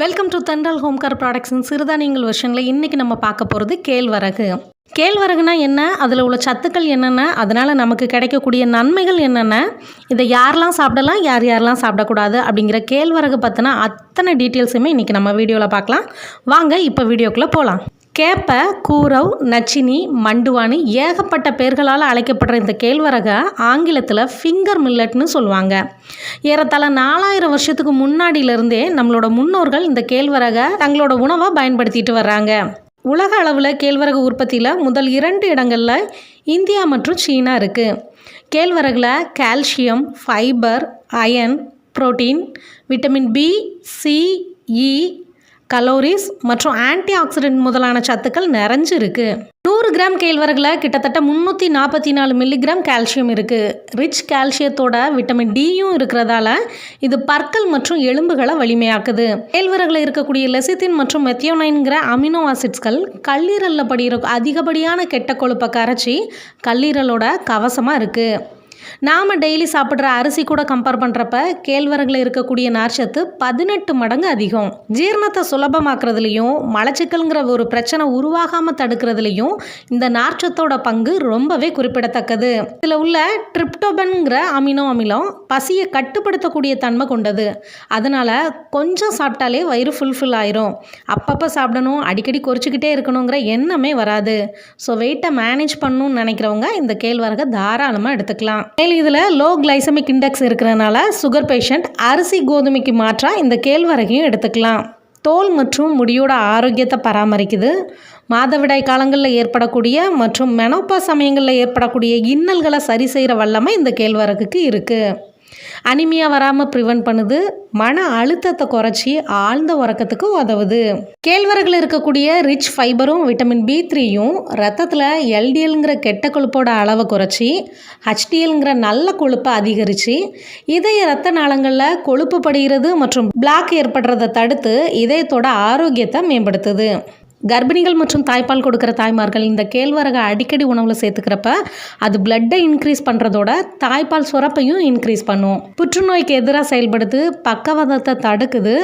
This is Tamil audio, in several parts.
Welcome to Thendral home care ப்ராடக்ட்ஸின் சிறுதானியங்கள் வருஷனில் இன்றைக்கி நம்ம பார்க்க போகிறது கேழ்வரகு. கேழ்வரகுனா என்ன? அதில் உள்ள சத்துக்கள் என்னென்ன? அதனால் நமக்கு கிடைக்கக்கூடிய நன்மைகள் என்னென்ன? இதை யாரெல்லாம் சாப்பிடலாம்? யார் யாரெல்லாம் சாப்பிடக்கூடாது? அப்படிங்கிற கேழ்வரகு பற்றின அத்தனை டீட்டெயில்ஸுமே இன்றைக்கி நம்ம வீடியோவில் பார்க்கலாம். வாங்க இப்போ வீடியோக்குள்ளே போகலாம் கேப்பை கூரவ் நச்சினி மண்டுவானி ஏகப்பட்ட பேர்களால் அழைக்கப்படுற இந்த கேழ்வரகை ஆங்கிலத்தில் ஃபிங்கர் மில்லட்னு சொல்லுவாங்க. ஏறத்தாழ நாலாயிரம் வருஷத்துக்கு முன்னாடியிலிருந்தே நம்மளோட முன்னோர்கள் இந்த கேழ்வரகை தங்களோட உணவை பயன்படுத்திட்டு வர்றாங்க. உலக அளவில் கேழ்வரகு உற்பத்தியில் முதல் இரண்டு இடங்களில் இந்தியா மற்றும் சீனா இருக்குது கேழ்வரகில் calcium fibre iron protein vitamin B C E calories மற்றும் ஆன்டி ஆக்சிடென்ட் முதலான சத்துக்கள் நிறைஞ்சு இருக்கு நூறு கிராம் கேழ்வரகுல கிட்டத்தட்ட முந்நூற்றி நாற்பத்தி நாலு மில்லிகிராம் கால்சியம் இருக்குது ரிச் கால்சியத்தோட விட்டமின் டியும் இருக்கிறதால இது பற்கள் மற்றும் எலும்புகளை வலிமையாக்குது. கேழ்வரகுல இருக்கக்கூடிய லெசித்தின் மற்றும் மெத்தியோனைன்கிற அமினோ ஆசிட்ஸ்கள் கல்லீரலில் படிகிற அதிகப்படியான கெட்ட கொழுப்பை கரைச்சி கல்லீரலோட கவசமாக இருக்குது நாம் டெய்லி சாப்பிட்ற அரிசி கூட கம்பேர் பண்ணுறப்ப கேழ்வரகில் இருக்கக்கூடிய நார்ச்சத்து பதினெட்டு மடங்கு அதிகம். ஜீரணத்தை சுலபமாக்குறதுலையும் மலச்சிக்கல்ங்கிற ஒரு பிரச்சனை உருவாகாமல் தடுக்கிறதுலையும் இந்த நார்ச்சத்தோட பங்கு ரொம்பவே குறிப்பிடத்தக்கது. இதில் உள்ள ட்ரிப்டோபன்கிற அமினோ அமிலம் பசியை கட்டுப்படுத்தக்கூடிய தன்மை கொண்டது. அதனால் கொஞ்சம் சாப்பிட்டாலே வயிறு ஃபுல்ஃபில் ஆயிரும். அப்பப்போ சாப்பிடணும் அடிக்கடி குறைச்சிக்கிட்டே இருக்கணுங்கிற எண்ணமே வராது. ஸோ வெயிட்டை மேனேஜ் பண்ணணும்னு நினைக்கிறவங்க இந்த கேழ்வரகை தாராளமாக எடுத்துக்கலாம். மேலும் இதில் லோ கிளைசமிக் இண்டெக்ஸ் இருக்கிறனால சுகர் பேஷண்ட் அரிசி கோதுமைக்கு மாற்றாக இந்த கேழ்வரகையும் எடுத்துக்கலாம். தோல் மற்றும் முடியோட ஆரோக்கியத்தை பராமரிக்குது. மாதவிடாய் காலங்களில் ஏற்படக்கூடிய மற்றும் மெனோப்பா சமயங்களில் ஏற்படக்கூடிய இன்னல்களை சரி செய்கிற வல்லமை இந்த கேழ்வரகுக்கு இருக்குது அனிமியா வராமல் ப்ரிவென்ட் பண்ணுது. மன அழுத்தத்தை குறைச்சி ஆழ்ந்த உறக்கத்துக்கு உதவுது. கேழ்வரகில் இருக்கக்கூடிய ரிச் ஃபைபரும் விட்டமின் பி த்ரீயும் ரத்தத்தில் எல்டிஎல்ங்கிற கெட்ட கொழுப்போட அளவை குறைச்சி ஹச்டிஎல்ங்கிற நல்ல கொழுப்பை அதிகரித்து இதய ரத்த நாளங்களில் கொழுப்பு படுகிறது மற்றும் பிளாக் ஏற்படுறதை தடுத்து இதயத்தோட ஆரோக்கியத்தை மேம்படுத்துது. கர்ப்பிணிகள் மற்றும் தாய்ப்பால் கொடுக்குற தாய்மார்கள் இந்த கேழ்வரகை அடிக்கடி உணவில் சேர்த்துக்கிறப்ப அது பிளட்டை இன்க்ரீஸ் பண்ணுறதோட தாய்ப்பால் சுரப்பையும் இன்க்ரீஸ் பண்ணும். புற்றுநோய்க்கு எதிராக செயல்படுது பக்கவாதத்தை தடுக்குது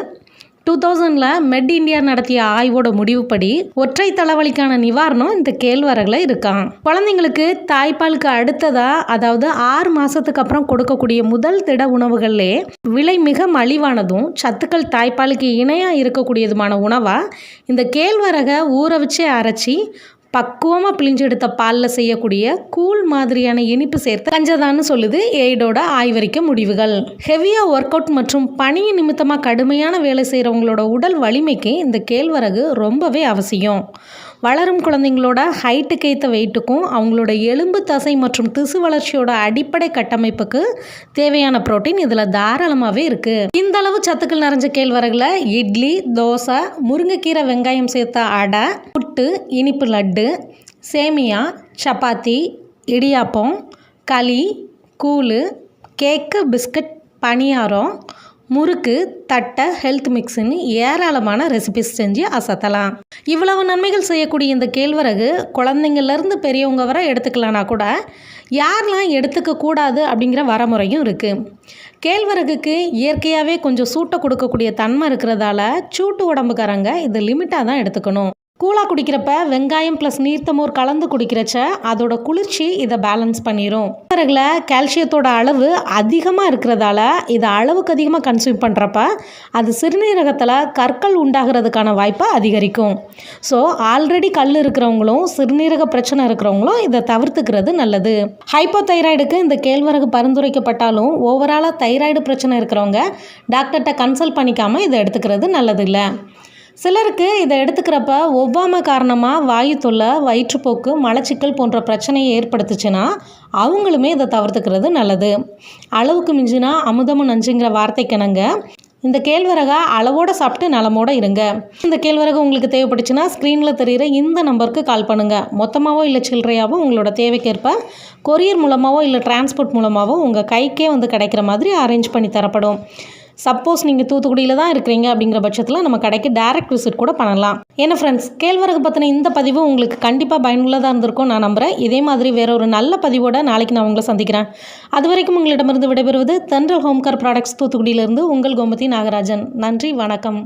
டூ தௌசண்டில் மெட் இந்தியா நடத்திய ஆய்வோட முடிவுப்படி ஒற்றை தலைவலிக்கான நிவாரணம் இந்த கேழ்வரகுல இருக்கான் குழந்தைங்களுக்கு தாய்ப்பாலுக்கு அடுத்ததாக அதாவது ஆறு மாதத்துக்கு அப்புறம் கொடுக்கக்கூடிய முதல் திட உணவுகள்லே விலை மிக மலிவானதும் சத்துக்கள் தாய்ப்பாலுக்கு இணையாக இருக்கக்கூடியதுமான உணவாக இந்த கேழ்வரகை ஊற வச்சே அரைச்சி பக்குவமாக பிழிஞ்செடுத்த பாலில் செய்யக்கூடிய கூழ் மாதிரியான இனிப்பு சேர்த்து கஞ்சதான்னு சொல்லுது எய்டோட ஆய்வறிக்க முடிவுகள். ஹெவியாக ஒர்க் அவுட் மற்றும் பணி நிமித்தமாக கடுமையான வேலை செய்கிறவங்களோட உடல் வலிமைக்கு இந்த கேழ்வரகு ரொம்பவே அவசியம். வளரும் குழந்தைங்களோட ஹைட்டுக்கு ஏற்ற வெயிட்டுக்கும் அவங்களோட எலும்பு தசை மற்றும் திசு வளர்ச்சியோட அடிப்படை கட்டமைப்புக்கு தேவையான புரோட்டீன் இதில் தாராளமாகவே இருக்குது இந்த அளவு சத்துக்கள் நிறைஞ்ச கேழ்வரகுல இட்லி தோசை முருங்கைக்கீரை வெங்காயம் சேர்த்த அடை புட்டு இனிப்பு லட்டு சேமியா சப்பாத்தி இடியாப்பம் களி கூழ் கேக்கு பிஸ்கட் பணியாரம் முறுக்கு தட்டை ஹெல்த் மிக்ஸ்னு ஏராளமான ரெசிபிஸ் செஞ்சு அசத்தலாம். இவ்வளவு நன்மைகள் செய்யக்கூடிய இந்த கேழ்வரகு குழந்தைங்கள்லேருந்து பெரியவங்க வரை எடுத்துக்கலான்னா கூட யாரெல்லாம் எடுத்துக்கக்கூடாது அப்படிங்கிற வரமுறையும் இருக்குது கேழ்வரகுக்கு இயற்கையாகவே கொஞ்சம் சூட்டை கொடுக்கக்கூடிய தன்மை இருக்கிறதால சூட்டு உடம்புக்காரங்க இது லிமிட்டாக தான் எடுத்துக்கணும். கூழாக குடிக்கிறப்ப வெங்காயம் ப்ளஸ் நீர்த்தமோர் கலந்து குடிக்கிறச்ச அதோட குளிர்ச்சி இதை பேலன்ஸ் பண்ணிடும் பிறகுல கால்சியத்தோட அளவு அதிகமாக இருக்கிறதால இதை அளவுக்கு அதிகமாக கன்சியூம் பண்ணுறப்ப அது சிறுநீரகத்தில் கற்கள் உண்டாகிறதுக்கான வாய்ப்பை அதிகரிக்கும். ஸோ ஆல்ரெடி கல் இருக்கிறவங்களும் சிறுநீரக பிரச்சனை இருக்கிறவங்களும் இதை தவிர்த்துக்கிறது நல்லது. ஹைப்போ தைராய்டுக்கு இந்த கேழ்வரகு பரிந்துரைக்கப்பட்டாலும் ஓவராலாக தைராய்டு பிரச்சனை இருக்கிறவங்க டாக்டர்கிட்ட கன்சல்ட் பண்ணிக்காமல் இதை எடுத்துக்கிறது நல்லது இல்லை சிலருக்கு இதை எடுத்துக்கிறப்ப ஒவ்வாமை காரணமாக வாயு தொல்லை வயிற்றுப்போக்கு மலச்சிக்கல் போன்ற பிரச்சனையை ஏற்படுத்துச்சுன்னா அவங்களுமே இதை தவிர்த்துக்கிறது நல்லது. அளவுக்கு மிஞ்சினா அமுதமும் நஞ்சுங்கிற வார்த்தைக்கிணங்க. இந்த கேழ்வரகா அளவோடு சாப்பிட்டு நலமோடு இருங்க. இந்த கேழ்வரகு உங்களுக்கு தேவைப்பட்டுச்சுன்னா ஸ்க்ரீனில் தெரிகிற இந்த நம்பருக்கு கால் பண்ணுங்கள் மொத்தமாகவோ இல்லை சில்லறையாவோ உங்களோட தேவைக்கேற்ப கொரியர் மூலமாகவோ இல்லை டிரான்ஸ்போர்ட் மூலமாகவோ உங்கள் கைக்கே வந்து கிடைக்கிற மாதிரி அரேஞ்ச் பண்ணி தரப்படும். சப்போஸ் நீங்கள் தூத்துக்குடியில் தான் இருக்கிறீங்க அப்படிங்கிற பட்சத்தில் நம்ம கடைக்கு டேரக்ட் விசிட் கூட பண்ணலாம். ஏன்னா ஃப்ரெண்ட்ஸ் கேழ்வரகு பற்றின இந்த பதிவு உங்களுக்கு கண்டிப்பாக பயனுள்ளதாக இருந்திருக்கும் நான் நம்புகிறேன் இதே மாதிரி வேற ஒரு நல்ல பதிவோட நாளைக்கு நான் உங்களை சந்திக்கிறேன். அது வரைக்கும் உங்களிடமிருந்து விடைபெறுவது தென்றல் ஹோம்கார் ப்ராடக்ட்ஸ் தூத்துக்குடியிலிருந்து உங்கள் கோமதி நாகராஜன். நன்றி வணக்கம்.